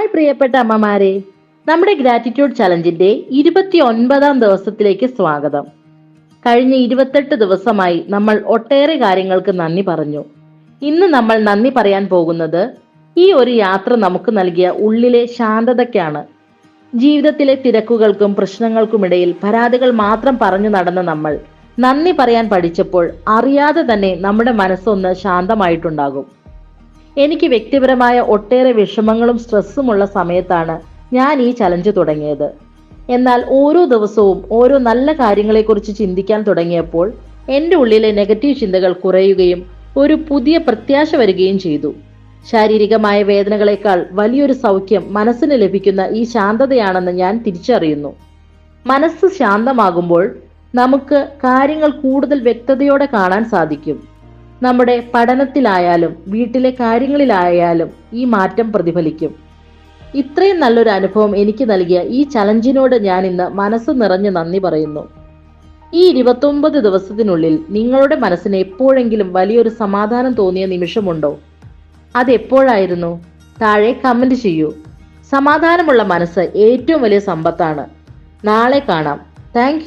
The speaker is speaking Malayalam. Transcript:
ഹായ് പ്രിയപ്പെട്ട അമ്മമാരെ. നമ്മുടെ ഗ്രാറ്റിറ്റ്യൂഡ് ചലഞ്ചിന്റെ ഇരുപത്തി ഒൻപതാം ദിവസത്തിലേക്ക് സ്വാഗതം. കഴിഞ്ഞ ഇരുപത്തെട്ട് ദിവസമായി നമ്മൾ ഒട്ടേറെ കാര്യങ്ങൾക്ക് നന്ദി പറഞ്ഞു. ഇന്ന് നമ്മൾ നന്ദി പറയാൻ പോകുന്നത് ഈ ഒരു യാത്ര നമുക്ക് നൽകിയ ഉള്ളിലെ ശാന്തതയ്ക്കാണ്. ജീവിതത്തിലെ തിരക്കുകൾക്കും പ്രശ്നങ്ങൾക്കുമിടയിൽ പരാതികൾ മാത്രം പറഞ്ഞു നടന്ന നമ്മൾ നന്ദി പറയാൻ പഠിച്ചപ്പോൾ അറിയാതെ തന്നെ നമ്മുടെ മനസ്സൊന്ന് ശാന്തമായിട്ടുണ്ടാകും. എനിക്ക് വ്യക്തിപരമായ ഒട്ടേറെ വിഷമങ്ങളും സ്ട്രെസ്സുമുള്ള സമയത്താണ് ഞാൻ ഈ ചലഞ്ച് തുടങ്ങിയത്. എന്നാൽ ഓരോ ദിവസവും ഓരോ നല്ല കാര്യങ്ങളെക്കുറിച്ച് ചിന്തിക്കാൻ തുടങ്ങിയപ്പോൾ എന്റെ ഉള്ളിലെ നെഗറ്റീവ് ചിന്തകൾ കുറയുകയും ഒരു പുതിയ പ്രത്യാശ വരികയും ചെയ്തു. ശാരീരികമായ വേദനകളെക്കാൾ വലിയൊരു സൗഖ്യം മനസ്സിന് ലഭിക്കുന്ന ഈ ശാന്തതയാണെന്ന് ഞാൻ തിരിച്ചറിയുന്നു. മനസ്സ് ശാന്തമാകുമ്പോൾ നമുക്ക് കാര്യങ്ങൾ കൂടുതൽ വ്യക്തതയോടെ കാണാൻ സാധിക്കും. നമ്മുടെ പഠനത്തിലായാലും വീട്ടിലെ കാര്യങ്ങളിലായാലും ഈ മാറ്റം പ്രതിഫലിക്കും. ഇത്രയും നല്ലൊരു അനുഭവം എനിക്ക് നൽകിയ ഈ ചലഞ്ചിനോട് ഞാൻ ഇന്ന് മനസ്സ് നിറഞ്ഞ് നന്ദി പറയുന്നു. ഈ ഇരുപത്തൊമ്പത് ദിവസത്തിനുള്ളിൽ നിങ്ങളുടെ മനസ്സിന് എപ്പോഴെങ്കിലും വലിയൊരു സമാധാനം തോന്നിയ നിമിഷമുണ്ടോ? അതെപ്പോഴായിരുന്നു? താഴെ കമന്റ് ചെയ്യൂ. സമാധാനമുള്ള മനസ്സ് ഏറ്റവും വലിയ സമ്പത്താണ്. നാളെ കാണാം. താങ്ക്